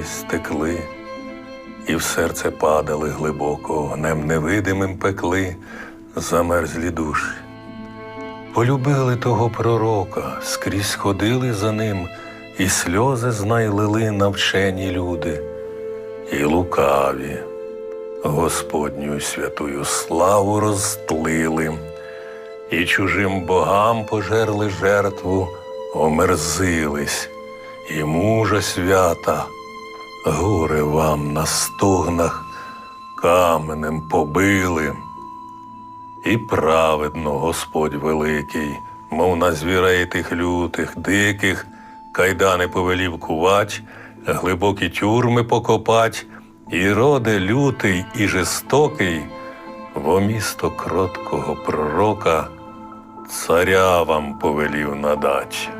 кудись текли, і в серце падали глибоко, огнем невидимим пекли замерзлі душі. Полюбили того пророка, скрізь ходили за ним, і сльози знай лили навчені люди, і лукаві Господню святую славу розтлили, і чужим богам пожерли жертву, омерзились, і мужа свята, горе вам на стогнах каменем побили. І праведно Господь великий, мов на звірей тих лютих, диких, кайдани повелів кувач, глибокі тюрми покопать, і роде лютий і жестокий, во місто кроткого пророка, царя вам повелів надать.